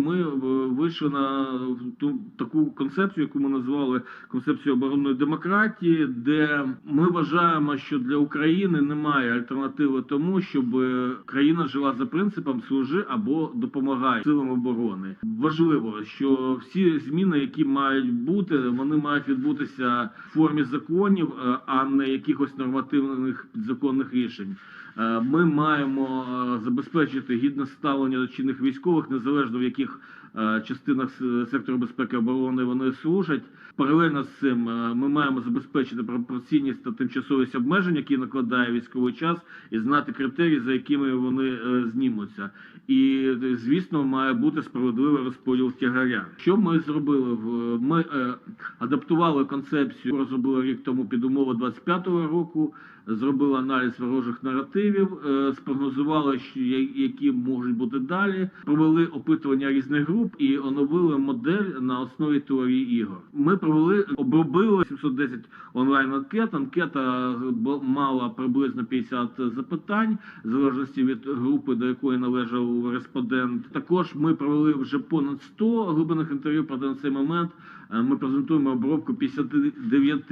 Ми е, вийшли на ту таку концепцію, яку ми назвали концепцією оборонної демократії, де ми вважаємо, що для України немає альтернативи тому, щоб е, країна жила за принципом служи або допомагай силам оборони. Важливо, що всі зміни, які мають бути, вони мають відбутися в формі законів, е, а не якихось нормативних підзаконних рішень. Ми маємо забезпечити гідне ставлення до чинних військових, незалежно в яких е, частинах сектору безпеки оборони вони служать. Паралельно з цим е, ми маємо забезпечити пропорційність та тимчасовість обмежень, які накладає військовий час, і знати критерії, за якими вони е, знімуться. І звісно, має бути справедливий розподіл тягаря. Що ми зробили? Ми адаптували концепцію, розробили рік тому під умови 25-го року. Зробили аналіз ворожих наративів, спрогнозували, які можуть бути далі. Провели опитування різних груп і оновили модель на основі теорії ігор. Ми провели обробили 710 онлайн анкет. Анкета мала приблизно 50 запитань, в залежності від групи, до якої належав респондент. Також ми провели вже понад 100 глибинних інтерв'ю. Проте на цей момент е, ми презентуємо обробку 59